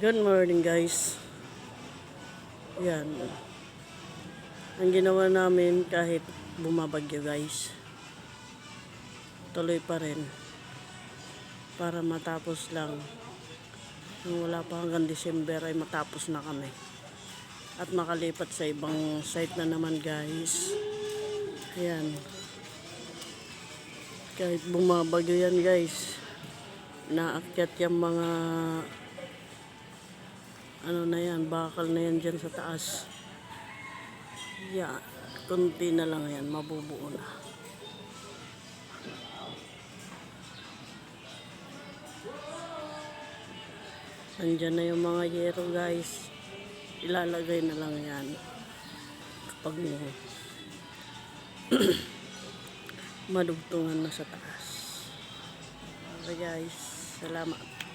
Good morning guys. Yan. Ang ginawa namin kahit bumabagyo guys. Tuloy pa rin. Para matapos lang. Nung wala pa hanggang December ay matapos na kami. At makalipat sa ibang site na naman guys. Ayan. Kahit bumabagyo yan guys. Naakyat yung mga ano na yan, bakal na yan dyan sa taas. Yan, kunti na lang yan, mabubuo na. Andyan na yung mga yero guys. Ilalagay na lang yan. Kapag madugtungan na sa taas. Okay guys, salamat.